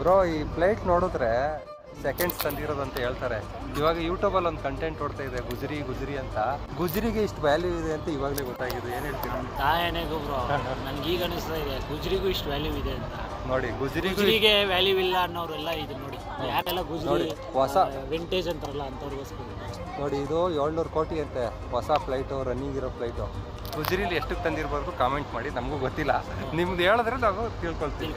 Bro ಈ flight ನೋಡಿದ್ರೆ seconds ತಂದಿರೋದು ಅಂತ ಹೇಳ್ತಾರೆ. ಇವಾಗ ಯೂಟ್ಯೂಬಲ್ಲಿ ಒಂದು ಕಂಟೆಂಟ್ ನೋಡ್ತಾ ಇದೆ ಗುಜರಿ ಗುಜರಿ ಅಂತ. ಗುಜರಿಗೆ ಇಷ್ಟು ವ್ಯಾಲ್ಯೂ ಇದೆ ಅಂತ ಇವಾಗಲೇ ಗೊತ್ತಾಗಿದೆ. ಏನು ಹೇಳ್ತೀರಾ? ತಾಯನೇ ಬ್ರೋ ನನ್ಗೆ ಈಗ ಅನಿಸ್ತಾ ಇದೆ ಗುಜರಿಗೂ ಇಷ್ಟು ವ್ಯಾಲ್ಯೂ ಇದೆ ಅಂತ. ನೋಡಿ ಗುಜರಿಗೂ ಗುಜರಿಗೆ ವ್ಯಾಲ್ಯೂ ಇಲ್ಲ ಅನ್ನೋರೆಲ್ಲ ಇದು ನೋಡಿ. ಯಾರೆಲ್ಲ ಗುಜರಿ ನೋಡಿ, ಹೊಸ ವಿಂಟೇಜ್ ಅಂತಾರಲ್ಲ ಅಂಥವ್ರಿಗೋಸ್ಕರ ನೋಡಿ ಇದು ಏಳ್ನೂರು ಕೋಟಿ ಅಂತೆ. ಹೊಸ ಫ್ಲೈಟು ರನ್ನಿಂಗ್ ಇರೋ ಫ್ಲೈಟು ಗುಜರಿಲಿ ಎಷ್ಟಕ್ಕೆ ತಂದಿರ್ಬಾರ್ದು? ಕಾಮೆಂಟ್ ಮಾಡಿ. ನಮಗೂ ಗೊತ್ತಿಲ್ಲ. ನಿಮ್ದು ಹೇಳಿದ್ರೆ ನಾವು ತಿಳ್ಕೊಳ್ತೀವಿ.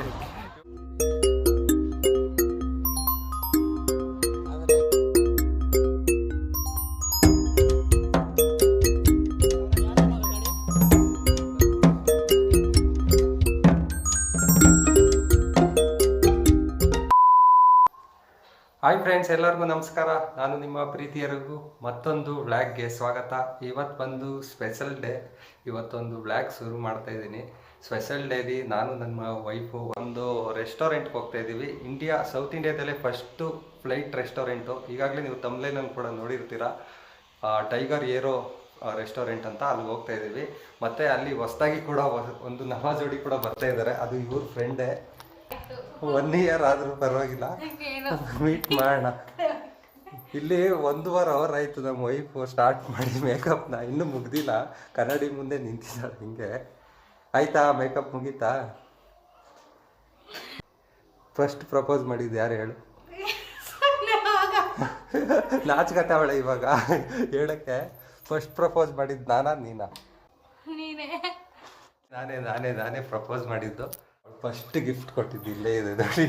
ಫ್ರೆಂಡ್ಸ್ ಎಲ್ಲರಿಗೂ ನಮಸ್ಕಾರ. ನಾನು ನಿಮ್ಮ ಪ್ರೀತಿಯರಿಗೂ ಮತ್ತೊಂದು ವ್ಲಾಗ್ಗೆ ಸ್ವಾಗತ. ಇವತ್ತು ಬಂದು ಸ್ಪೆಷಲ್ ಡೇ ಇವತ್ತೊಂದು ವ್ಲಾಗ್ ಶುರು ಮಾಡ್ತಾ ಇದ್ದೀನಿ. ಸ್ಪೆಷಲ್ ಡೇಲಿ ನಾನು, ನನ್ನ ವೈಫು ಒಂದು ರೆಸ್ಟೋರೆಂಟ್ಗೆ ಹೋಗ್ತಾ ಇದ್ದೀವಿ. ಇಂಡಿಯಾ ಸೌತ್ ಇಂಡಿಯಾದಲ್ಲೇ ಫಸ್ಟು ಫ್ಲೈಟ್ ರೆಸ್ಟೋರೆಂಟು ಈಗಾಗಲೇ ನೀವು ತಮ್ಲೇನಲ್ಲಿ ಕೂಡ ನೋಡಿರ್ತೀರ. ಟೈಗರ್ ಏರೋ ರೆಸ್ಟೋರೆಂಟ್ ಅಂತ ಅಲ್ಲಿ ಹೋಗ್ತಾ ಇದ್ದೀವಿ. ಮತ್ತು ಅಲ್ಲಿ ಹೊಸದಾಗಿ ಕೂಡ ಒಂದು ನವ ಜೋಡಿ ಕೂಡ ಬರ್ತಾ ಇದ್ದಾರೆ. ಅದು ಇವ್ರ ಫ್ರೆಂಡೇ ಒನ್ ಇಯರ್ ಆದರೂ ಪರವಾಗಿಲ್ಲ. ಮೀಟ್ ಮಾಡೋಣ. ಇಲ್ಲಿ ಒಂದೂವರೆ ಅವರ್ ಆಯ್ತು ನಮ್ಮ ವೈಫ್ ಸ್ಟಾರ್ಟ್ ಮಾಡಿ ಮೇಕಪ್ನ ಇನ್ನೂ ಮುಗ್ದಿಲ್ಲ. ಕನ್ನಡಿ ಮುಂದೆ ನಿಂತಿದ್ದಾಳೆ ಹಿಂಗೆ. ಆಯ್ತಾ ಮೇಕಪ್ ಮುಗೀತಾ? ಫಸ್ಟ್ ಪ್ರಪೋಸ್ ಮಾಡಿದ್ದು ಯಾರು ಹೇಳು? ನಾಚ್ಕತ್ತಾವಳೆ ಇವಾಗ. ಹೇಳಕ್ಕೆ. ಫಸ್ಟ್ ಪ್ರಪೋಸ್ ಮಾಡಿದ್ದು ನೀನಾ ನೀನೇ? ನಾನೇ. ನಾನೇ ನಾನೇ ಪ್ರಪೋಸ್ ಮಾಡಿದ್ದು. ಫಸ್ಟ್ ಗಿಫ್ಟ್ ಕೊಟ್ಟಿದ್ದಿಲ್ಲೇ ಇದೆ ನೋಡಿ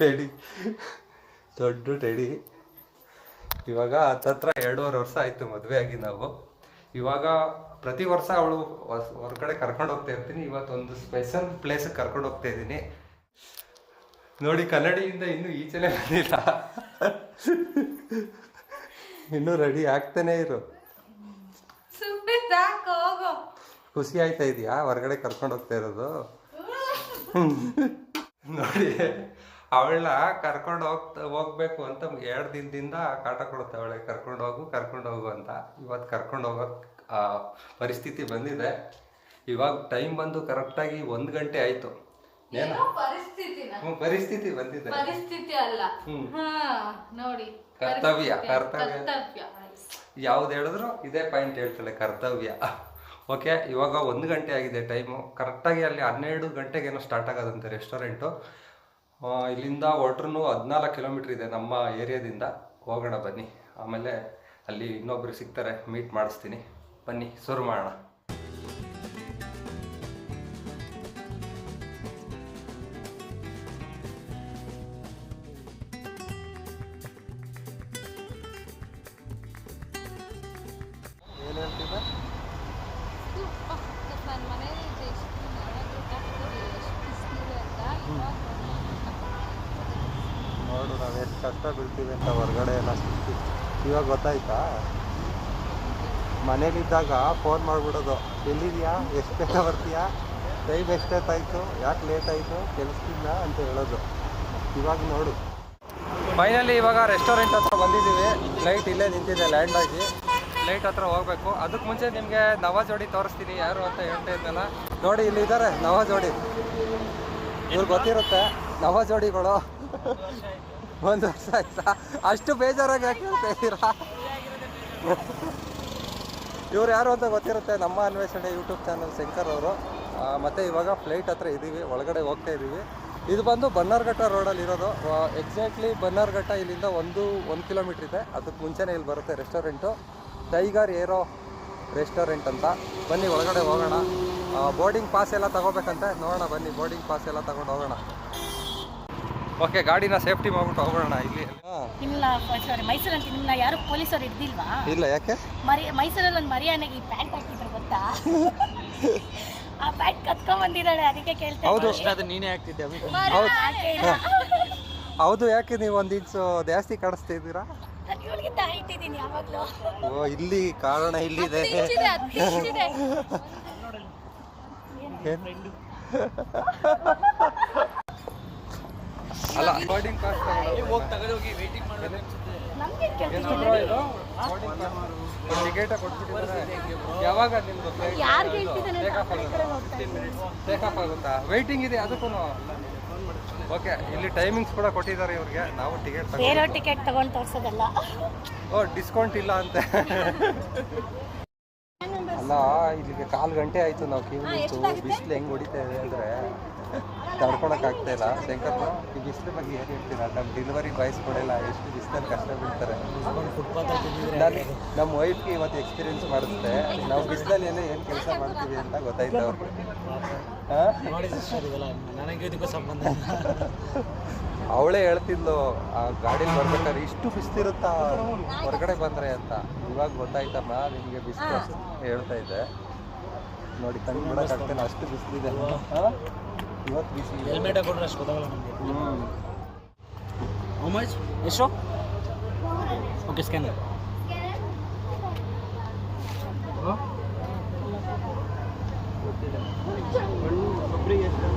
ಟೆಡಿ ದೊಡ್ಡ ಟೆಡಿ ಇವಾಗ ಹತ್ತತ್ರ ಎರಡೂವರೆ ವರ್ಷ ಆಯಿತು ಮದುವೆ ಆಗಿ ನಾವು. ಇವಾಗ ಪ್ರತಿ ವರ್ಷ ಅವಳು ಹೊರಗಡೆ ಕರ್ಕೊಂಡು ಹೋಗ್ತಾ ಇರ್ತೀನಿ. ಇವತ್ತೊಂದು ಸ್ಪೆಷಲ್ ಪ್ಲೇಸಿಗೆ ಕರ್ಕೊಂಡು ಹೋಗ್ತಾ ಇದ್ದೀನಿ. ನೋಡಿ ಕನ್ನಡಿಯಿಂದ ಇನ್ನೂ ಈಚೆನೆ ಬಂದಿಲ್ಲ. ಇನ್ನೂ ರೆಡಿ ಆಗ್ತಾನೆ ಇರು. ಖುಷಿ ಆಯ್ತಾ ಇದೆಯಾ? ಹೊರಗಡೆ ಕರ್ಕೊಂಡು ಹೋಗ್ತಾ ಇರೋದು? ನೋಡಿ ಅವಳನ್ನ ಕರ್ಕೊಂಡು ಹೋಗ್ತಾ ಹೋಗ್ಬೇಕು ಅಂತ ಎರಡು ದಿನದಿಂದ ಕಾಟ ಕೊಡ್ತಾವಳೆ ಕರ್ಕೊಂಡು ಹೋಗು ಕರ್ಕೊಂಡು ಹೋಗು ಅಂತ. ಇವತ್ತು ಕರ್ಕೊಂಡು ಹೋಗೋ ಪರಿಸ್ಥಿತಿ ಬಂದಿದೆ. ಇವಾಗ ಟೈಮ್ ಬಂದು ಕರೆಕ್ಟಾಗಿ ಒಂದು ಗಂಟೆ ಆಯಿತು. ಏನು ಹ್ಞೂ ಪರಿಸ್ಥಿತಿ ಬಂದಿದೆ. ಪರಿಸ್ಥಿತಿ ಅಲ್ಲ. ನೋಡಿ. ಕರ್ತವ್ಯ. ಕರ್ತವ್ಯ. ಯಾವ್ದು ಹೇಳಿದ್ರು? ಇದೇ ಪಾಯಿಂಟ್ ಹೇಳ್ತಾಳೆ ಕರ್ತವ್ಯ. ಓಕೆ, ಇವಾಗ ಒಂದು ಗಂಟೆ ಆಗಿದೆ ಟೈಮು. ಕರೆಕ್ಟಾಗಿ ಅಲ್ಲಿ ಹನ್ನೆರಡು ಗಂಟೆಗೇನೋ ಸ್ಟಾರ್ಟ್ ಆಗೋದಂತೆ ರೆಸ್ಟೋರೆಂಟು ಇಲ್ಲಿಂದ ಹೊಟ್ರೂ ಹದಿನಾಲ್ಕು ಕಿಲೋಮೀಟ್ರ್ ಇದೆ ನಮ್ಮ ಏರಿಯಾದಿಂದ. ಹೋಗೋಣ ಬನ್ನಿ. ಆಮೇಲೆ ಅಲ್ಲಿ ಇನ್ನೊಬ್ಬರು ಸಿಗ್ತಾರೆ ಮೀಟ್ ಮಾಡಿಸ್ತೀನಿ. ಬನ್ನಿ, ಶುರು ಮಾಡೋಣ. ಕಷ್ಟ ಬೀಳ್ತೀವಿ ಅಂತ ಹೊರಗಡೆ ಎಲ್ಲ ಸಿಗ್ತೀವಿ ಇವಾಗ ಗೊತ್ತಾಯ್ತಾ? ಮನೇಲಿದ್ದಾಗ ಫೋನ್ ಮಾಡಿಬಿಡೋದು, ಎಲ್ಲಿದ್ಯಾ? ಎಷ್ಟು ಬರ್ತೀಯಾ? ಟೈಮ್ ಎಷ್ಟೊತ್ತಾಯಿತು? ಯಾಕೆ ಲೇಟ್ ಆಯಿತು? ಕೆಲಸದಿಂದ ಅಂತ ಹೇಳೋದು. ಇವಾಗ ನೋಡು. ಫೈನಲಿ ಇವಾಗ ರೆಸ್ಟೋರೆಂಟ್ ಹತ್ರ ಬಂದಿದ್ದೀವಿ. ಲೈಟ್ ಇಲ್ಲೇ ನಿಂತಿದೆ ಲ್ಯಾಂಡ್ ಆಗಿ. ಲೈಟ್ ಹತ್ರ ಹೋಗ್ಬೇಕು. ಅದಕ್ಕೆ ಮುಂಚೆ ನಿಮಗೆ ನವ ಜೋಡಿ ತೋರಿಸ್ತೀನಿ. ಯಾರು ಅಂತ ಹೇಳ್ತಾ ಇದ್ದಲ್ಲ. ನೋಡಿ, ಇಲ್ಲಿ ಇದಾರೆ ನವ ಜೋಡಿ. ಇವ್ರು ಗೊತ್ತಿರುತ್ತೆ. ನವ ಜೋಡಿಗಳು. ಒಂದು ವರ್ಷ ಆಯ್ತಾ? ಅಷ್ಟು ಬೇಜಾರಾಗಿ ಯಾಕೆ ಹೇಳ್ತಾ ಇದ್ದೀರಾ? ಇವ್ರು ಯಾರು ಅಂತ ಗೊತ್ತಿರುತ್ತೆ, ನಮ್ಮ ಅನ್ವೇಷಣೆ ಯೂಟ್ಯೂಬ್ ಚಾನಲ್ ಶಂಕರ್ ಅವರು. ಮತ್ತು ಇವಾಗ ಫ್ಲೈಟ್ ಹತ್ರ ಇದ್ದೀವಿ ಒಳಗಡೆ ಹೋಗ್ತಾ ಇದ್ದೀವಿ ಇದು ಬಂದು ಬನ್ನರ್ಘಟ್ಟ ರೋಡಲ್ಲಿ ಇರೋದು. ಎಕ್ಸಾಕ್ಟ್ಲಿ ಬನ್ನರ್ಘಟ್ಟ ಇಲ್ಲಿಂದ ಒಂದು ಒಂದು ಕಿಲೋಮೀಟ್ರ್ ಇದೆ. ಅದಕ್ಕೆ ಮುಂಚೆನೇ ಇಲ್ಲಿ ಬರುತ್ತೆ ರೆಸ್ಟೋರೆಂಟು ಟೈಗರ್ ಏರೋ ರೆಸ್ಟೋರೆಂಟ್ ಅಂತ. ಬನ್ನಿ, ಒಳಗಡೆ ಹೋಗೋಣ. ಬೋರ್ಡಿಂಗ್ ಪಾಸ್ ಎಲ್ಲ ತಗೋಬೇಕಂತೆ. ನೋಡೋಣ ಬನ್ನಿ ಬೋರ್ಡಿಂಗ್ ಪಾಸ್ ಎಲ್ಲ ತಗೊಂಡು ಹೋಗೋಣ. ಓಕೆ ಗಾಡಿನ ಸೇಫ್ಟಿ ಮಾಡ್ಬಿಟ್ಟು ಹೋಗೋಣ ಇಲ್ಲಿ. ಇಲ್ಲ ಸಾರಿ ಮೈಸೂರಲ್ಲಿ ನಿಮ್ಮನ್ನ ಯಾರು ಪೊಲೀಸರು ಹಿಡ್ದಿಲ್ವಾ ಇಲ್ಲ ಯಾಕೆ? ಮರಿ ಮೈಸೂರಲ್ಲಿ ಒಂದು ಮರಿಯಾನೆಗೆ ಈ ಪ್ಯಾಂಟ್ ಹಾಕಿದ್ರು ಗೊತ್ತಾ? ಆ ಪ್ಯಾಂಟ್ ಕತ್ಕೊಂಡ್ ಬಂದಿದ್ದಾಳೆ ಅದಕ್ಕೆ ಕೇಳ್ತಾ ಹೌದು. ಅಷ್ಟೇ ಅದು ನೀನೇ ಹಾಕ್ತಿದ್ದೆ ಹೌದು. ಹೌದು ಯಾಕೆ ನೀವು ಒಂದು ಇಂಚು ಜಾಸ್ತಿ ಕಾಣಿಸ್ತಾ ಇದ್ದೀರಾ? ಓ ಇಲ್ಲಿ ಕಾರಣ ಇಲ್ಲಿದೆ. ಅಲ್ಲ ಬೋರ್ಡಿಂಗ್ ಪಾಸ್ ನಮ್ಗೆ ಟಿಕೆಟ್ ಕೊಟ್ಬಿಟ್ಟಿದ್ದಾರೆ. ಯಾವಾಗ ನಿಮ್ದು ಯಾರು ಹೇಳ್ತಿದ್ದಾನೆ ಟೇಕ್ ಆಫ್ ಆಗುತ್ತಾ? ವೆಯ್ಟಿಂಗ್ ಇದೆ ಅದಕ್ಕೂ ಓಕೆ ಇಲ್ಲಿ ಟೈಮಿಂಗ್ಸ್ ಕೂಡ ಕೊಟ್ಟಿದ್ದಾರೆ ಇವ್ರಿಗೆ. ನಾವು ಟಿಕೆಟ್ ಬೇರೆ ಟಿಕೆಟ್ ತಗೊಂಡು ತೋರ್ಸೋದಲ್ಲ. ಓ ಡಿಸ್ಕೌಂಟ್ ಇಲ್ಲ ಅಂತೆ. ಅಲ್ಲ ಇಲ್ಲಿಗೆ ಕಾಲು ಗಂಟೆ ಆಯ್ತು. ನಾವು ಕ್ಯೂ ನಿಂತು ಬಿಸಿಲು ಹೆಂಗ್ ಹೊಡಿತಾ ಇದೆ ಅಂದ್ರೆ. ತಡ್ಕೊಳಕ್ ಆಗ್ತಾ ಇಲ್ಲ ಶಂಕರ್ ಈ ಬಿಸಿಲು ಬಗ್ಗೆ ಏನು ಹೇಳ್ತೀರಾ? ನಮ್ಮ ಡೆಲಿವರಿ ಬಾಯ್ಸ್ ಕೊಡಲ್ಲ ಎಷ್ಟು ಬಿಸಿಲಲ್ಲಿ ಕಷ್ಟ ಬೀಳ್ತಾರೆ. ನಾನು ನಮ್ಮ ವೈಫ್ಗೆ ಇವತ್ತು ಎಕ್ಸ್ಪೀರಿಯನ್ಸ್ ಮಾಡಿಸ್ದೆ ನಾವು ಬಿಸಿಲಲ್ಲಿ ಎಲ್ಲ ಏನು ಕೆಲಸ ಮಾಡ್ತೀವಿ ಅಂತ ಗೊತ್ತಾಯ್ತು ಸಂಬಂಧ ಇಲ್ಲ. ಅವಳೇ ಹೇಳ್ತಿದ್ಲು ಆ ಗಾಡೀಲಿ ಬರ್ಬೇಕಾದ್ರೆ ಇಷ್ಟು ಬಿಸಿಲಿರುತ್ತಾ ಹೊರಗಡೆ ಬಂದ್ರೆ ಅಂತ. ಇವಾಗ ಗೊತ್ತಾಯ್ತಮ್ಮ ನಿಮಗೆ ಬಿಸಿಲು ಹೇಳ್ತಾ ಇದ್ದೆ ನೋಡಿ ಕಣ್ಣು ಬಿಡೋಕ್ಕಾಗ್ತಾನೆ ಅಷ್ಟು ಬಿಸಿಲಿದೆ. ಹೆಲ್ಮೆಟ್ ಹಾಕೊಂಡ್ರೆ ಅಷ್ಟು ಗೊತ್ತಾಗಲ್ಲ ನಮಗೆ. ಹೌ ಮಚ್ ಎಷ್ಟು? ಓಕೆ ಸ್ಕ್ಯಾನರ್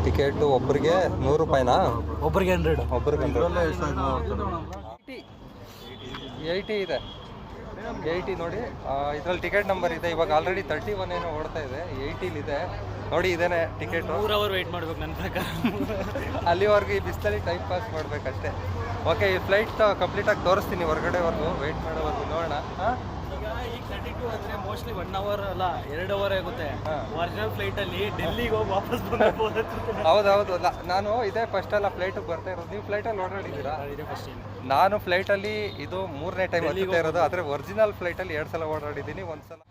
ಟಿಕೆಟ್ ಒಬ್ಬರಿಗೆ ನೂರು ರೂಪಾಯಿನಾ? ಒಬ್ಬರಿಗೆ ಹಂಡ್ರೆಡ್ ಒಬ್ಬರಿಗೆ ಏಯ್ಟಿ ಇದೆ. ಏಯ್ಟಿ ನೋಡಿ ಇದ್ರಲ್ಲಿ ಟಿಕೆಟ್ ನಂಬರ್ ಇದೆ. ಇವಾಗ ಆಲ್ರೆಡಿ ತರ್ಟಿ ಒನ್ ಏನೋ ಓಡ್ತಾ ಇದೆ. ಏಯ್ಟಿಲಿದೆ ನೋಡಿ ಇದೇನೆ ಟಿಕೆಟ್. ಮೂರು ಅವರ್ ವೆಯ್ಟ್ ಮಾಡ್ಬೇಕು ನನ್ನ ಪ್ರಕಾರ. ಅಲ್ಲಿವರೆಗೂ ಈ ಬಿಸಿಲಲ್ಲಿ ಟೈಮ್ ಪಾಸ್ ಮಾಡ್ಬೇಕಷ್ಟೇ. ಓಕೆ ಈ ಫ್ಲೈಟ್ ಕಂಪ್ಲೀಟಾಗಿ ತೋರಿಸ್ತೀನಿ ಹೊರಗಡೆವರೆಗೂ. ವೆಯ್ಟ್ ಮಾಡೋವರೆಗೂ ನೋಡೋಣ. ಈಗ ಈಗ ತರ್ಟಿ ಟು ಅಂದರೆ ಮೋಸ್ಟ್ಲಿ ಒನ್ ಅವರ್ ಅಲ್ಲ ಎರಡು ಅವರ್ ಆಗುತ್ತೆ. ಒರಿಜಿನಲ್ ಫ್ಲೈಟಲ್ಲಿ ಡೆಲ್ಲಿಗೆ ಹೋಗಿ ವಾಪಸ್ ಹೌದೌದು. ನಾನು ಇದೇ ಫಸ್ಟ್ ಅಲ್ಲ ಫ್ಲೈಟಿಗೆ ಬರ್ತಾ ಇರೋದು. ನೀವು ಫ್ಲೈಟಲ್ಲಿ ಓಡಾಡಿದ್ದೀರಾ ನಾನು ಫ್ಲೈಟಲ್ಲಿ ಇದು ಮೂರನೇ ಟೈಮ್ ಇರೋದು. ಆದರೆ ಒರಿಜಿನಲ್ ಫ್ಲೈಟಲ್ಲಿ ಎರಡು ಸಲ ಓಡಾಡಿದ್ದೀನಿ ಒಂದು ಸಲ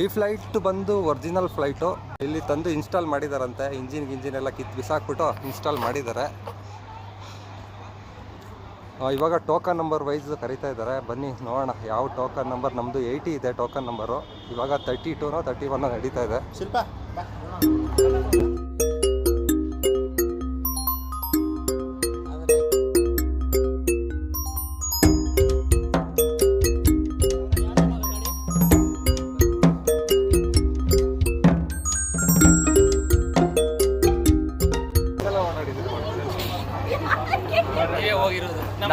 ಈ ಫ್ಲೈಟ್ ಬಂದು ಒರಿಜಿನಲ್ ಫ್ಲೈಟು. ಇಲ್ಲಿ ತಂದು ಇನ್ಸ್ಟಾಲ್ ಮಾಡಿದಾರಂತೆ. ಇಂಜಿನ್ ಗಿಂಜಿನ್ ಎಲ್ಲ ಕಿತ್ತು ಬಿಸಾಕ್ಬಿಟ್ಟು ಇನ್ಸ್ಟಾಲ್ ಮಾಡಿದ್ದಾರೆ ಇವಾಗ ಟೋಕನ್ ನಂಬರ್ ವೈಸ್ ಕರಿತಾ ಇದ್ದಾರೆ ಬನ್ನಿ, ನೋಡೋಣ ಯಾವ ಟೋಕನ್ ನಂಬರ್ ನಮ್ಮದು ಏಯ್ಟಿ ಇದೆ ಟೋಕನ್ ನಂಬರು ಇವಾಗ ತರ್ಟಿ ಟೂನೋ ತರ್ಟಿ ಒನ್ನೋ ನಡೀತಾ ಇದೆ. ಶಿಲ್ಪ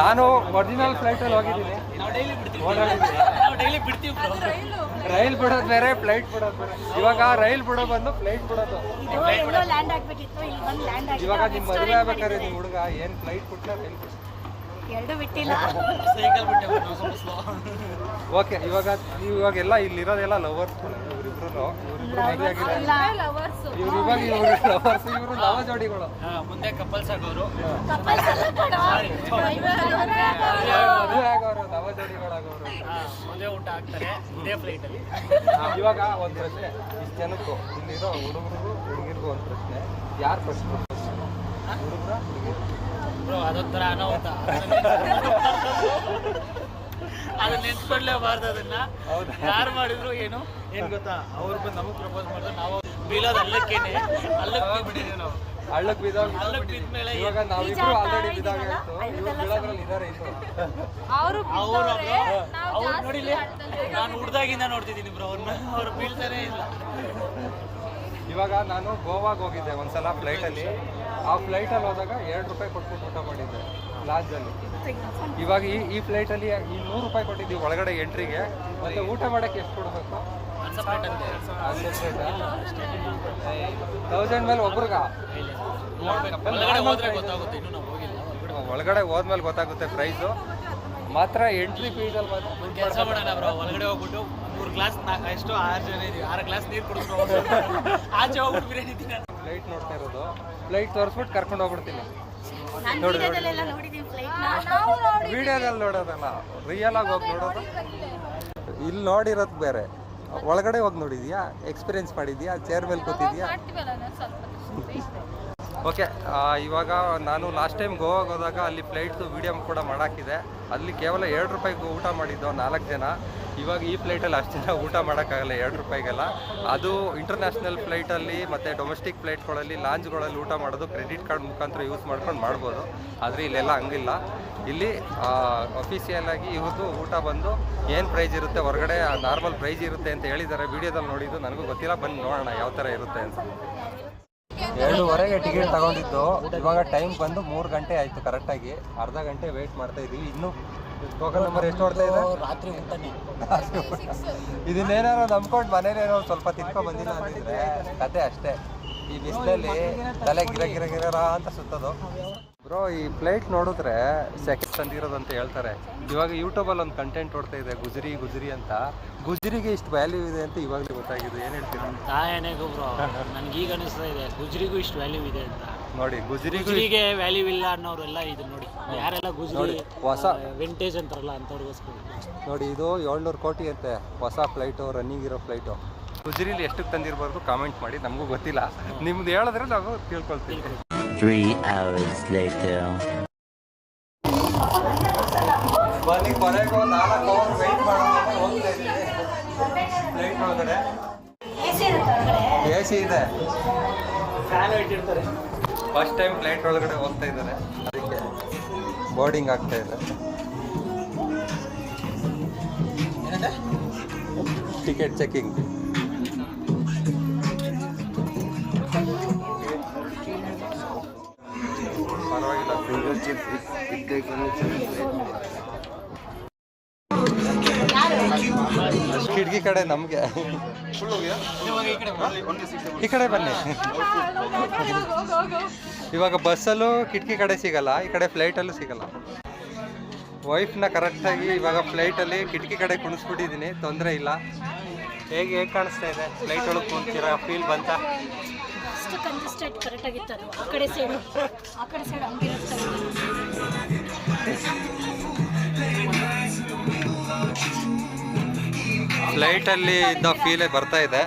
ನಾನು ಒರಿಜಿನಲ್ ಫ್ಲೈಟಲ್ಲಿ ಹೋಗಿದ್ದೀನಿ. ರೈಲ್ ಬಿಡೋದು ಬೇರೆ ಫ್ಲೈಟ್ ಬಿಡೋದು ಬೇರೆ. ಇವಾಗ ರೈಲ್ ಬಿಡೋ ಬಂದು ಫ್ಲೈಟ್ ಬಿಡೋದು. ಇವಾಗ ನಿಮ್ಮ ಮದುವೆ ಆಗ್ಬೇಕಾದ್ರೆ ನಿಮ್ಮ ಹುಡುಗ ಏನು ಫ್ಲೈಟ್ ಬಿಟ್ಟ ರೈಲ್ ಬಿಟ್ಟ ಎರಡು ಬಿಟ್ಟಿಲ್ಲ. ಸೈಕಲ್ ಬಿಟ್ಟೆ bro, ನಾವು ಸ್ವಲ್ಪ ಓಕೆ ಇವಾಗ ಇವಾಗೆಲ್ಲ ಇಲ್ಲಿರೋದೆಲ್ಲ ಲವರ್ಸ್ ಇವರಿಬ್ರು ಇವರಿಬ್ರು ಮದುವೆ ಆಗಿದ್ದಾರೆ ಇಲ್ಲ ಇವ್ರು ಇವಾಗ ಇವರು ಲವರ್ಸ್ ಇವರು ನವ ಜೋಡಿಗಳು. ಹಾ, ಮುಂದೆ ಕಪಲ್ಸ್ ಆಗೋರು. ಕಪಲ್ಸ್ ಎಲ್ಲ ಕಣೋ. ಮದುವೆ ಆಗೋರು ನವ ಜೋಡಿಗಳಾಗೋರು. ಮದುವೆ ಊಟ ಆಗ್ತಾರೆ ಫ್ಲೈಟಲ್ಲಿ ಇವಾಗ ಒಂದು ಪ್ರಶ್ನೆ. ಇಷ್ಟು ಜನಕ್ಕೂ ಇಲ್ಲಿರೋ ಹುಡುಗರಿಗೂ ಹುಡುಗಿರಿಗೂ ಒಂದು ಪ್ರಶ್ನೆ. ಯಾರು ಫಸ್ಟ್ ಹುಡುಗರ? ಹುಡುಗಿರು ಬ್ರೋ ಅದೊಂಥರ ಅನಾಹುತ. ಅದನ್ನ ನೆನ್ಸ್ಕೊಡ್ಲೇಬಾರ್ದು ಅದನ್ನ? ಯಾರು ಮಾಡಿದ್ರು ಏನು? ಏನ್ ಗೊತ್ತಾ? ಅವ್ರು ಬಂದು ನಮಗೆ ಪ್ರಪೋಸ್ ಮಾಡಿದ್ರು ನಾವು ಬೀಳೋದು ಅಲ್ಲಕ್ಕೇನೆ. ಅಲ್ಲಕ್ಕೆ ಹೋಗ್ಬಿಟ್ಟಿದ್ವಿ ನಾವು. ಹಳ್ಳಕ್ ಬಿದ್ದೋಗಿ ಅಲ್ಲಕ್ಕೆ ಬಿದ್ಮೇಲೆ ಇವಾಗ ನಾವಿಬ್ರು ಆಲ್ರೆಡಿ ಬಿದ್ದಾಗ ಆಯ್ತು ಇವ್ರು ಬೀಳೋದ್ರಲ್ಲಿ ಇದಾರೆ ಇನ್ನು ಅವರು ನೋಡಿಲಿ ನಾನು ಹುಡ್ದಾಗಿಂದ ನೋಡ್ತಿದ್ದೀನಿ ಬ್ರೋ ಅವ್ರನ್ನ. ಅವ್ರು ಬೀಳ್ತಾನೆ ಇಲ್ಲ. ಇವಾಗ ನಾನು ಗೋವಾಗೆ ಹೋಗಿದ್ದೆ ಒಂದ್ಸಲ ಫ್ಲೈಟಲ್ಲಿ ಆ ಫ್ಲೈಟಲ್ಲಿ ಹೋದಾಗ ಎರಡು ರೂಪಾಯಿ ಕೊಟ್ಬಿಟ್ಟು ಊಟ ಮಾಡಿದ್ದೆ ಲಾಡ್ಜಲ್ಲಿ ಇವಾಗ ಈ ಈ ಫ್ಲೈಟಲ್ಲಿ ಈ ನೂರು ರೂಪಾಯಿ ಕೊಟ್ಟಿದ್ದೀವಿ ಒಳಗಡೆ ಎಂಟ್ರಿಗೆ. ಮತ್ತೆ ಊಟ ಮಾಡೋಕ್ಕೆ ಎಷ್ಟು ಕೊಡಬೇಕು? ತೌಸಂಡ್ ಮೇಲೆ ಒಬ್ರಿಗ? ಒಳಗಡೆ ಹೋದ್ಮೇಲೆ ಗೊತ್ತಾಗುತ್ತೆ ಪ್ರೈಸು ಮಾತ್ರ ಎಂಟ್ರಿ ಫೀಸಲ್ಲಿ ಮಾತ್ರ ಮೂರು ಗ್ಲಾಸ್ ಎಷ್ಟು ಆರು ಜನ ಇದೀವಿ. ಆರು ಗ್ಲಾಸ್ ನೀರು ಕುಡಿದ್ರು ಆಚೆ ಹೋಗ್ಬಿಟ್ಟು ಬಿರಿಯಾನಿ ಫ್ಲೈಟ್ ನೋಡ್ತಾ ಇರೋದು. ಫ್ಲೈಟ್ ತೋರಿಸ್ಬಿಟ್ಟು ಕರ್ಕೊಂಡು ಹೋಗ್ಬಿಡ್ತೀನಿ. ವಿಡಿಯೋದಲ್ಲಿ ನೋಡೋದಲ್ಲ. ರಿಯಲ್ ಆಗಿ ಹೋಗಿ ನೋಡೋದು. ಇಲ್ಲಿ ನೋಡಿರೋದು ಬೇರೆ. ಒಳಗಡೆ ಹೋಗಿ ನೋಡಿದ್ಯಾ? ಎಕ್ಸ್ಪೀರಿಯನ್ಸ್ ಮಾಡಿದ್ಯಾ? ಚೇರ್ ಮೇಲೆ ಕೂತಿದ್ಯಾ? ಓಕೆ ಇವಾಗ ನಾನು ಲಾಸ್ಟ್ ಟೈಮ್ ಗೋವಾಗೆ ಹೋದಾಗ ಅಲ್ಲಿ ಫ್ಲೈಟ್ದು ವೀಡಿಯೋ ಕೂಡ ಮಾಡೋಕ್ಕಿದೆ ಅಲ್ಲಿ ಕೇವಲ ಎರಡು ರೂಪಾಯಿಗೆ ಊಟ ಮಾಡಿದ್ದು ನಾಲ್ಕು ಜನ. ಇವಾಗ ಈ ಫ್ಲೈಟಲ್ಲಿ ಅಷ್ಟು ಜನ ಊಟ ಮಾಡೋಕ್ಕಾಗಲ್ಲ, ಎರಡು ರೂಪಾಯಿಗೆಲ್ಲ. ಅದು ಇಂಟರ್ನ್ಯಾಷನಲ್ ಫ್ಲೈಟಲ್ಲಿ ಮತ್ತು ಡೊಮೆಸ್ಟಿಕ್ ಫ್ಲೈಟ್ಗಳಲ್ಲಿ ಲಾಂಚ್ಗಳಲ್ಲಿ ಊಟ ಮಾಡೋದು ಕ್ರೆಡಿಟ್ ಕಾರ್ಡ್ ಮುಖಾಂತರ ಯೂಸ್ ಮಾಡ್ಕೊಂಡು ಮಾಡ್ಬೋದು. ಆದರೆ ಇಲ್ಲೆಲ್ಲ ಹಂಗಿಲ್ಲ. ಇಲ್ಲಿ ಅಫಿಷಿಯಲ್ ಆಗಿ ಇವ್ರದ್ದು ಊಟ ಬಂದು ಏನು ಪ್ರೈಸ್ ಇರುತ್ತೆ, ಹೊರಗಡೆ ನಾರ್ಮಲ್ ಪ್ರೈಸ್ ಇರುತ್ತೆ ಅಂತ ಹೇಳಿದ್ದಾರೆ. ವಿಡಿಯೋದಲ್ಲಿ ನೋಡಿದ್ದು ನನಗೂ ಗೊತ್ತಿಲ್ಲ. ಬಂದು ನೋಡೋಣ ಯಾವ ಥರ ಇರುತ್ತೆ ಅಂತ. ಎರಡೂವರೆಗೆ ಟಿಕೆಟ್ ತಗೊಂಡಿದ್ದು. ಇವಾಗ ಟೈಮ್ ಬಂದು ಮೂರು ಗಂಟೆ ಆಯಿತು ಕರೆಕ್ಟಾಗಿ ಅರ್ಧ ಗಂಟೆ ವೆಯ್ಟ್ ಮಾಡ್ತಾ ಇದ್ದೀವಿ. ಇನ್ನೂ ಟೋಕನ್ ನಂಬರ್ ಎಷ್ಟು ಹೊಡ್ತಾ ಇದೆ? ರಾತ್ರಿ ಇದನ್ನೇನಾರು ನಂಬ್ಕೊಂಡು ಮನೇಲೇನೋ ಸ್ವಲ್ಪ ತಿಳ್ಕೊಂಡು ಬಂದಿಲ್ಲ ಅಂತಿದ್ರೆ ಕತೆ ಅಷ್ಟೇ. ಈ ಬಿಸಿಲಲ್ಲಿ ತಲೆ ಗಿರ ಗಿರ ಗಿರ ಅಂತ ಸುತ್ತೋದು. ಬ್ರೋ ಈ ಪ್ಲೇಟ್ ನೋಡಿದ್ರೆ ಸೆಕೆಂಡ್ ತಂದಿರೋದು ಅಂತ ಹೇಳ್ತಾರೆ. ಇವಾಗ ಯೂಟ್ಯೂಬಲ್ಲಿ ಒಂದು ಕಂಟೆಂಟ್ ನೋಡ್ತಾ ಇದೆ ಗುಜರಿ ಗುಜರಿ ಅಂತ. ಗುಜರಿಗೆ ಇಷ್ಟು ವ್ಯಾಲ್ಯೂ ಇದೆ ಅಂತ ಇವಾಗಲೇ ಗೊತ್ತಾಗಿದೆ. ಏನು ಹೇಳ್ತೀರಾ? ತಾಯನೆಗೂ ಬ್ರೋ ನನಗೆ ಈಗ ಅನಿಸ್ತಾ ಇದೆ ಗುಜರಿಗೂ ಇಷ್ಟು ವ್ಯಾಲ್ಯೂ ಇದೆ ಅಂತ. ನೋಡಿ ಗುಜರಿಗೂ ಗುಜರಿಗೆ ವ್ಯಾಲ್ಯೂ ಇಲ್ಲ ಅನ್ನೋರೆಲ್ಲ ಇದು ನೋಡಿ. ಯಾರೆಲ್ಲ ಗುಜ್ರಿ ಹೊಸ ವಿಂಟೇಜ್ ಅಂತಾರಲ್ಲ ಅಂಥವ್ರಿಗೋಸ್ಕರ ನೋಡಿ ಇದು ಏಳ್ನೂರು ಕೋಟಿ ಅಂತೆ ಹೊಸ ಫ್ಲೈಟು ರನ್ನಿಂಗ್ ಇರೋ ಫ್ಲೈಟು ಗುಜರಿಲಿ ಎಷ್ಟಕ್ಕೆ ತಂದಿರಬಾರ್ದು? ಕಾಮೆಂಟ್ ಮಾಡಿ ನಮಗೂ ಗೊತ್ತಿಲ್ಲ. ನಿಮ್ದು ಹೇಳಿದ್ರೆ ನಾವು ತಿಳ್ಕೊಳ್ತೀವಿ. Three hours later. ಬನ್ನಿ ಕೊನೆಗೂ ನಾಲ್ಕು ಅವರ್ ವೆಯ್ಟ್ ಮಾಡೋಣ ಹೋಗ್ತಾ ಇದ್ದೀವಿ. ಫ್ಲೈಟ್ ಒಳಗಡೆ. ಎ ಸಿ ಇದೆ. ಫಸ್ಟ್ ಟೈಮ್ ಫ್ಲೈಟ್ ಒಳಗಡೆ ಹೋಗ್ತಾ ಇದ್ದಾರೆ. ಅದಕ್ಕೆ ಬೋರ್ಡಿಂಗ್ ಆಗ್ತಾ ಇದೆ. ಟಿಕೆಟ್ ಚೆಕಿಂಗ್ ಕಿಟಕಿ ಕಡೆ ನಮಗೆ. ಈ ಕಡೆ ಬನ್ನಿ. ಇವಾಗ ಬಸ್ಸಲ್ಲೂ ಕಿಟಕಿ ಕಡೆ ಸಿಗಲ್ಲ, ಈ ಕಡೆ ಫ್ಲೈಟಲ್ಲೂ ಸಿಗಲ್ಲ. ವೈಫ್ನ ಕರೆಕ್ಟಾಗಿ ಇವಾಗ ಫ್ಲೈಟಲ್ಲಿ ಕಿಟಕಿ ಕಡೆ ಕುಣಿಸ್ಬಿಟ್ಟಿದ್ದೀನಿ ತೊಂದರೆ ಇಲ್ಲ. ಹೇಗೆ ಹೇಗೆ ಕಾಣಿಸ್ತಾ ಇದೆ? ಫ್ಲೈಟ್ ಒಳಗೆ ಕುಂತೀರಾ? ಫೀಲ್ ಬಂತ? ಅಷ್ಟು ಕಂಜೆಸ್ಟೆಡ್ ಕರೆಕ್ಟ್ ಆಗಿತ್ತು ಅದು ಆ ಕಡೆ ಸೈಡು ಆ ಕಡೆ ಸೈಡ್ ಹಂಗಿರುತ್ತೆ ಫ್ಲೈಟಲ್ಲಿ ಇದ್ದ ಫೀಲ್ ಬರ್ತಾ ಇದೆ.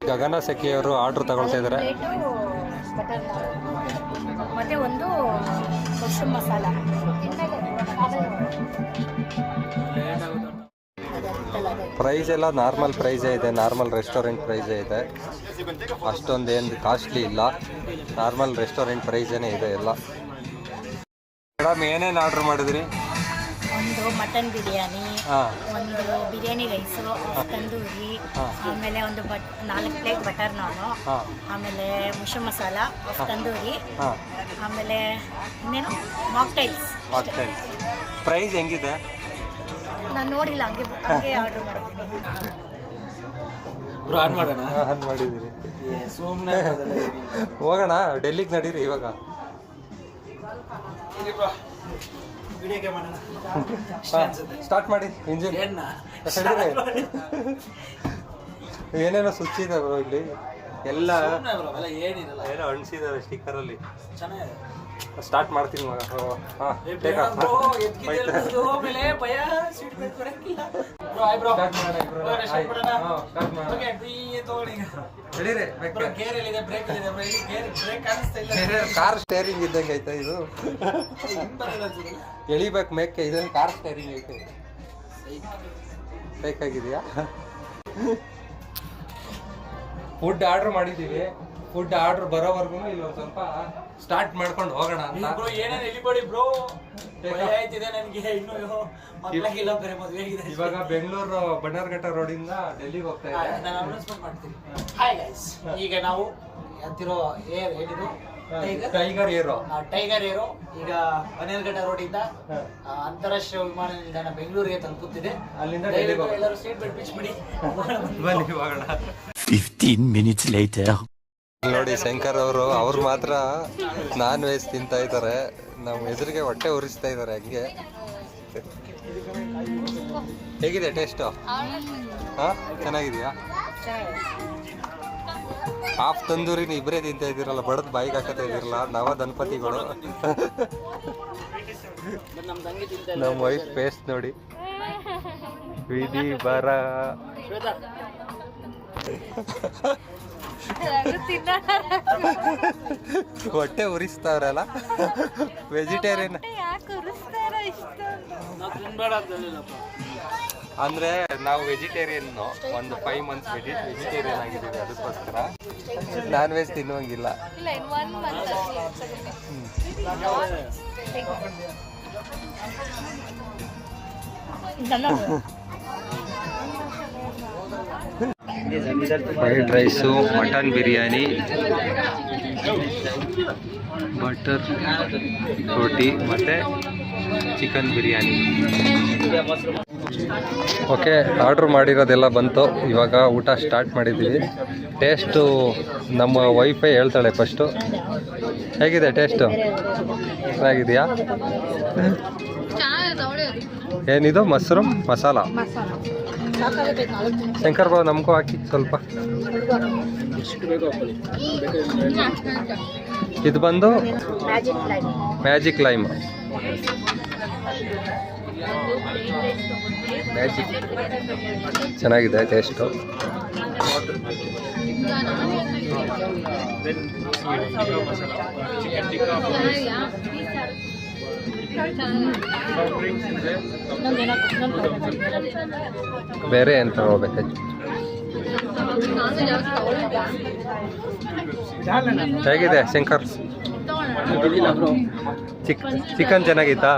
ಗಗನ ಸಖಿಯವರು ಆರ್ಡರ್ ತಗೊಳ್ತಾ ಇದ್ದಾರೆ. ಮತ್ತೆ ಒಂದು ಮಸಾಲ ಪ್ರೈಸ್ ಎಲ್ಲ ನಾರ್ಮಲ್ ಪ್ರೈಸೇ ಇದೆ ನಾರ್ಮಲ್ ರೆಸ್ಟೋರೆಂಟ್ ಪ್ರೈಸೇ ಇದೆ. ಅಷ್ಟೊಂದು ಏನು ಕಾಸ್ಟ್ಲಿ ಇಲ್ಲ. ನಾರ್ಮಲ್ ರೆಸ್ಟೋರೆಂಟ್ ಪ್ರೈಸೇನೆ ಇದೆ ಎಲ್ಲ. ಮೇಡಮ್ ಏನೇನು ಆರ್ಡ್ರ್ ಮಾಡಿದ್ರಿ? ಒಂದು ಮಟನ್ ಬಿರಿಯಾನಿ ಒಂದು ಬಿರಿಯಾನಿ ರೈಸು ತಂದೂರಿ ಆಮೇಲೆ ಒಂದು ಬಟ್ ನಾಲ್ಕು ಪ್ಲೇಟ್ ಬಟರ್ ನಾನು ಆಮೇಲೆ ಮುಷ ಮಸಾಲ ತಂದೂರಿ ಆಮೇಲೆ ಇನ್ನೇನು ಮಾಕ್ಟೈಲ್ಸ್ ಮಾಕ್ಟೈಲ್ಸ್ ಪ್ರೈಸ್ ಹೆಂಗಿದೆ? ನಾನು ನೋಡಿಲ್ಲ ಹಂಗೆ ಹಂಗೆ ಆರ್ಡರ್ ಮಾಡ್ತೀನಿ. ಬ್ರೋ ಆನ್ ಮಾಡೋಣ? ಆನ್ ಮಾಡಿದ್ದೀರಿ ಸುಮ್ಮನೆ ಹೋಗೋಣ ಡೆಲ್ಲಿಗೆ ನಡೀರಿ ಇವಾಗ. ಸ್ಟಾರ್ಟ್ ಮಾಡಿ ಇಂಜಿನ್ ಏನ್ನ? ಏನೇನೋ ಸ್ವಿಚ್ ಇದೆ ಬ್ರೋ ಇಲ್ಲಿ. ಎಲ್ಲ ಏನೋ ಅಣಿಸಿದ್ದಾರೆ ಸ್ಟಿಕ್ಕರಲ್ಲಿ ಚೆನ್ನಾಗಿದೆ. ಸ್ಟಾರ್ಟ್ ಮಾಡ್ತೀನಿ ಮಗ ಹಾಂ ಕಾರ್ ಸ್ಟೇರಿಂಗ್ ಇದ್ದಂಗೆ ಐತೆ ಇದು. ಎಳಿಬೇಕು ಮೇಕೆ ಇದೊಂದು ಕಾರ್ ಸ್ಟೇರಿಂಗ್ ಐತೆ. ಬೇಕಾಗಿದೆಯಾ ಫುಡ್ ಆರ್ಡರ್ ಮಾಡಿದ್ದೀವಿ. ಫುಡ್ ಆರ್ಡರ್ ಬರೋವರೆಗೂ ಒಂದ್ ಸ್ವಲ್ಪ ಸ್ಟಾರ್ಟ್ ಮಾಡ್ಕೊಂಡು ಹೋಗೋಣ ಅಂತ. ಬ್ರೋ ಏನೇನು ಎಲ್ಲಿಬೇಡಿ ಬ್ರೋ ಭಯ ಆಯ್ತಿದೆ ನನಗೆ ಇನ್ನು. ಮಕ್ಕಳಿಗೆಲ್ಲ ಬೇರೆ ಮದುವೆ ಆಗಿದೆ ಇವಾಗ ಬೆಂಗಳೂರು ಬನ್ನರ್ಘಟ್ಟ ರೋಡಿಂದ ಡೆಲ್ಲಿಗೆ ಹೋಗ್ತಾ ಹಾ, ಇದೆ ನಾನು ಅನೌನ್ಸ್ಮೆಂಟ್ ಮಾಡ್ತೀನಿ. ಹಾಯ್ ಗೈಸ್ ಈಗ ನಾವು ಅಂತಿರೋ ಏರ್ ಏನಿದು? ಟೈಗರ್ ಏರೋ ಆ, ಟೈಗರ್ ಏರೋ ಈಗ ಬನ್ನೇರ್ಘಟ್ಟ ರೋಡಿಂದ ಇಂದ ಅಂತಾರಾಷ್ಟ್ರೀಯ ವಿಮಾನ ನಿಲ್ದಾಣ ಬೆಂಗಳೂರಿಗೆ ತಲುಪುತ್ತಿದೆ. ಅಲ್ಲಿಂದ ದಯವಿಟ್ಟು ಡೆಲ್ಲಿಗೆ ಹೋಗೋಣ. ಎಲ್ಲರೂ ಸೀಟ್ ಬೆಲ್ಟ್ ಬಿಚ್ ಬಿಡಿ ಬನ್ನಿ ಹೋಗೋಣ. Fifteen minutes later. ನೋಡಿ ಶಂಕರ್ ಅವರು, ಅವ್ರು ಮಾತ್ರ ನಾನ್ ವೆಜ್ ತಿಂತಾ ಇದ್ದಾರೆ ನಮ್ಮ ಎದುರಿಗೆ ಹೊಟ್ಟೆ ಉರಿಸ್ತಾ ಇದ್ದಾರೆ ಹಂಗೆ. ಹೇಗಿದೆ ಟೇಸ್ಟು ಹಾ, ಚೆನ್ನಾಗಿದೆಯಾ? ಹಾಫ್ ತಂದೂರಿನ ಇಬ್ಬರೇ ತಿಂತಾ ಇದ್ದೀರಲ್ಲ, ಬಡದ್ ಬಾಯಿಗೆ ಹಾಕತಾ ಇದ್ದೀರಲ್ಲ, ನವ ದಂಪತಿಗಳು. ನಮ್ಮ ವೈಫ್ ಪೇಸ್ಟ್ ನೋಡಿ. ವಿಧಿ ಬರ. ಹೊಟ್ಟೆ ಉರಿಸ್ತಾವ್ರಲ್ಲ? ವೆಜಿಟೇರಿಯನ್ ಅಂದ್ರೆ ನಾವು ವೆಜಿಟೇರಿಯನ್ ಒಂದು ಫೈವ್ ಮಂತ್ಸ್ ವೆಜಿ ವೆಜಿಟೇರಿಯನ್ ಆಗಿದ್ದೀವಿ ಅದಕ್ಕೋಸ್ಕರ. ನಾನ್ ವೆಜ್ ತಿನ್ನುವಂಗಿಲ್ಲ. ಇಲ್ಲ fried rice mutton biryani butter ರೋಟಿ ಮತ್ತು ಚಿಕನ್ ಬಿರಿಯಾನಿ ಓಕೆ ಆರ್ಡ್ರ್ ಮಾಡಿರೋದೆಲ್ಲ ಬಂತು. ಇವಾಗ ಊಟ ಸ್ಟಾರ್ಟ್ ಮಾಡಿದ್ದೀವಿ. ಟೇಸ್ಟು ನಮ್ಮ ವೈಫೈ ಹೇಳ್ತಾಳೆ ಫಸ್ಟು ಹೇಗಿದೆ ಟೇಸ್ಟು ಚೆನ್ನಾಗಿದೆಯಾ? ಏನಿದು? ಮಶ್ರೂಮ್ ಮಸಾಲ. ಶಂಕರ್ ಬಾಬು ನಮಗೂ ಹಾಕಿ ಸ್ವಲ್ಪ. ಇದು ಬಂದು ಮ್ಯಾಜಿಕ್ ಲೈಮ್ ಮ್ಯಾಜಿಕ್ ಚೆನ್ನಾಗಿದೆ ಟೇಸ್ಟು ಬೇರೆ ಏನು ತಗೋಬೇಕಾಯ್ತು ಹೇಗಿದೆ ಶಂಕರ್? ಚಿಕ್ ಚಿಕನ್ ಚೆನ್ನಾಗಿತ್ತಾ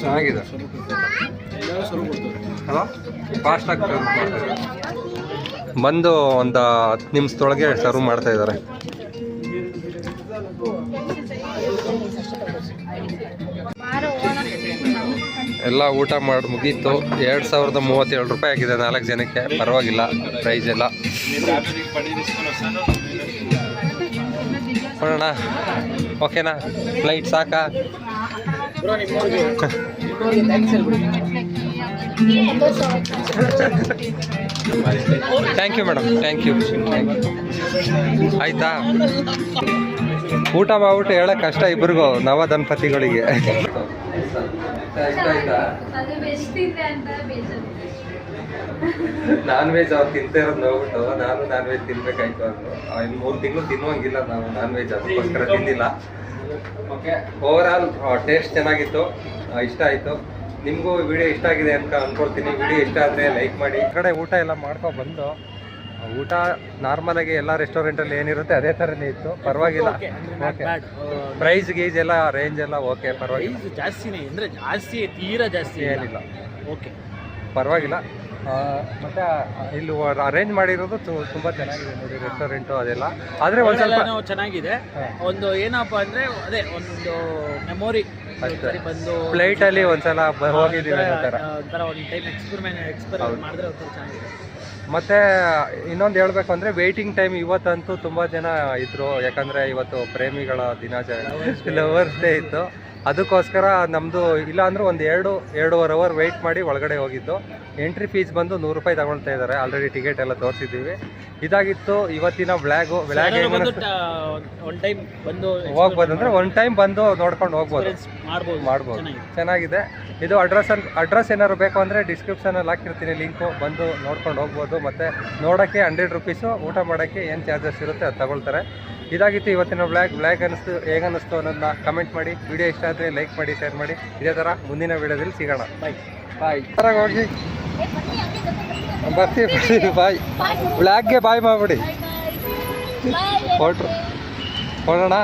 ಚೆನ್ನಾಗಿದೆ. ಹಲೋ ಫಾಸ್ಟ್ ಆಗ್ತದೆ ಬಂದು ಒಂದು ಹತ್ತು ನಿಮಿಷದೊಳಗೆ ಸರ್ವ್ ಮಾಡ್ತಾ ಇದ್ದಾರೆ. ಎಲ್ಲ ಊಟ ಮಾಡಿ ಮುಗೀತು. ಎರಡು ಸಾವಿರದ ಮೂವತ್ತೇಳು ರೂಪಾಯಿ ಆಗಿದೆ ನಾಲ್ಕು ಜನಕ್ಕೆ. ಪರವಾಗಿಲ್ಲ ಪ್ರೈಸ್ ಎಲ್ಲ. ನೋಡೋಣ ಓಕೆನಾ ಫ್ಲೈಟ್ ಸಾಕಾ? Thank you madam thank you ಆಯ್ತಾ? ಊಟ ಮಾಡ್ಬಿಟ್ಟು ಹೇಳೋಕೆ ಕಷ್ಟ ಇಬ್ರಿಗೂ ನವ ದಂಪತಿಗಳಿಗೆ ನಾನ್ ವೆಜ್ ಅವ್ರು ತಿಂತಾ ಇರೋದು ನೋಡ್ಬಿಟ್ಟು ನಾನು ನಾನ್ ವೆಜ್ ತಿನ್ಬೇಕಾಯ್ತು ಅಂದ್ರು. ಇನ್ನು ಮೂರು ತಿಂಗಳು ತಿನ್ನುವಂಗಿಲ್ಲ ನಾವು ನಾನ್ ವೆಜ್ ಅದಕ್ಕೋಸ್ಕರ ತಿಂದಿಲ್ಲ. ಓಕೆ ಓವರ್ ಆಲ್ ಟೇಸ್ಟ್ ಚೆನ್ನಾಗಿತ್ತು. ಇಷ್ಟ ಆಯಿತು. ನಿಮಗೂ ವಿಡಿಯೋ ಇಷ್ಟ ಆಗಿದೆ ಅಂತ ಅಂದ್ಕೊಳ್ತೀನಿ ವಿಡಿಯೋ ಇಷ್ಟ ಆದರೆ ಲೈಕ್ ಮಾಡಿ. ಈ ಕಡೆ ಊಟ ಎಲ್ಲ ಮಾಡ್ಕೊಂಡು ಬಂದು ಊಟ ನಾರ್ಮಲಾಗಿ ಎಲ್ಲ ರೆಸ್ಟೋರೆಂಟಲ್ಲಿ ಏನಿರುತ್ತೆ ಅದೇ ಥರನೇ ಇತ್ತು. ಪರವಾಗಿಲ್ಲ. ಓಕೆ ಪ್ರೈಸ್ ಗೀಸ್ ಎಲ್ಲ ರೇಂಜ್ ಎಲ್ಲ ಓಕೆ ಪರವಾಗಿಲ್ಲ. ಜಾಸ್ತಿನೇ. ಅಂದರೆ ಜಾಸ್ತಿ ತೀರಾ ಜಾಸ್ತಿ ಏನಿಲ್ಲ. ಓಕೆ ಪರವಾಗಿಲ್ಲ. ಮತ್ತೆ ಇಲ್ಲಿ ಅರೇಂಜ್ ಮಾಡಿರೋದು ತುಂಬಾ ಚೆನ್ನಾಗಿದೆ ನೋಡಿ ರೆಸ್ಟೋರೆಂಟು ಅದೆಲ್ಲ. ಆದ್ರೆ ಒಂದ್ ಸ್ವಲ್ಪ ಚೆನ್ನಾಗಿದೆ. ಒಂದು ಏನಪ್ಪಾ ಅಂದ್ರೆ ಅದೇ ಒಂದು ಮೆಮೊರಿ. ಬಂದು ಫ್ಲೈಟ್ ಅಲ್ಲಿ ಒಂದ್ಸಲ ಹೋಗಿದ್ದೀವಿ ಒಂಥರ ಒಂದು ಟೈಮ್ ಎಕ್ಸ್ಪೆರಿಮೆಂಟ್ ಎಕ್ಸ್ಪೆರಿಮೆಂಟ್ ಮಾಡಿದ್ರೆ ಒಂಥರ ಚೆನ್ನಾಗಿದೆ. ಮತ್ತೆ ಇನ್ನೊಂದು ಹೇಳ್ಬೇಕು ಅಂದ್ರೆ ವೇಟಿಂಗ್ ಟೈಮ್ ಇವತ್ತಂತೂ ತುಂಬಾ ಜನ ಇದ್ರು. ಯಾಕಂದ್ರೆ ಇವತ್ತು ಪ್ರೇಮಿಗಳ ದಿನಾಚರಣೆ. ಲವರ್ಸ್ ಡೇ ಇತ್ತು. ಅದಕ್ಕೋಸ್ಕರ ನಮ್ಮದು ಇಲ್ಲ ಅಂದ್ರೆ ಒಂದು ಎರಡು ಎರಡೂವರೆ ಅವರ್ ವೆಯ್ಟ್ ಮಾಡಿ ಒಳಗಡೆ ಹೋಗಿದ್ದು. ಎಂಟ್ರಿ ಫೀಸ್ ಬಂದು ನೂರು ರೂಪಾಯಿ ತಗೊಳ್ತಾ ಇದ್ದಾರೆ. ಆಲ್ರೆಡಿ ಟಿಕೆಟ್ ಎಲ್ಲ ತೋರಿಸಿದ್ದೀವಿ. ಇದಾಗಿತ್ತು ಇವತ್ತಿನ ಬ್ಲ್ಯಾಗು ಬ್ಲ್ಯಾಗ್ ಯಾರಾದ್ರು ಬಂದು ಒನ್ ಟೈಮ್ ಬಂದು ಹೋಗ್ಬೋದು. ಅಂದರೆ ಒನ್ ಟೈಮ್ ಬಂದು ನೋಡ್ಕೊಂಡು ಹೋಗ್ಬೋದು. ಮಾಡ್ಬೋದು. ಮಾಡ್ಬೋದು. ಚೆನ್ನಾಗಿದೆ. ಇದು ಅಡ್ರೆಸ್ ಅಡ್ರೆಸ್ ಏನಾದ್ರು ಬೇಕು ಅಂದರೆ ಡಿಸ್ಕ್ರಿಪ್ಷನಲ್ಲಿ ಹಾಕಿರ್ತೀನಿ. ಲಿಂಕು ಬಂದು ನೋಡ್ಕೊಂಡು ಹೋಗ್ಬೋದು. ಮತ್ತು ನೋಡೋಕ್ಕೆ ಹಂಡ್ರೆಡ್ ರುಪೀಸು ಊಟ ಮಾಡೋಕ್ಕೆ ಏನು ಚಾರ್ಜಸ್ ಇರುತ್ತೆ ಅದು ತಗೊಳ್ತಾರೆ. ಇದಾಗಿತ್ತು ಇವತ್ತಿನ ಬ್ಲ್ಯಾಗ್ ಬ್ಲ್ಯಾಗ್ ಅನ್ನಿಸ್ತು ಹೇಗೆ ಅನ್ನಿಸ್ತು ಅನ್ನೋದನ್ನ ಕಮೆಂಟ್ ಮಾಡಿ. ವಿಡಿಯೋ ಇಷ್ಟ ಆದರೆ ಲೈಕ್ ಮಾಡಿ ಶೇರ್ ಮಾಡಿ. ಇದೇ ಥರ ಮುಂದಿನ ವಿಡಿಯೋದಲ್ಲಿ ಸಿಗೋಣ. ಬಾಯ್ ಬಾಯ್ ಹೋಗಿ. ಬರ್ತೀವಿ ಬರ್ತೀವಿ ಬಾಯ್ ಬ್ಲ್ಯಾಕ್ಗೆ ಬಾಯ್ ಮಾಡಿಬಿಡಿ. ಹೊರಟ್ರು ಹೊರಡೋಣ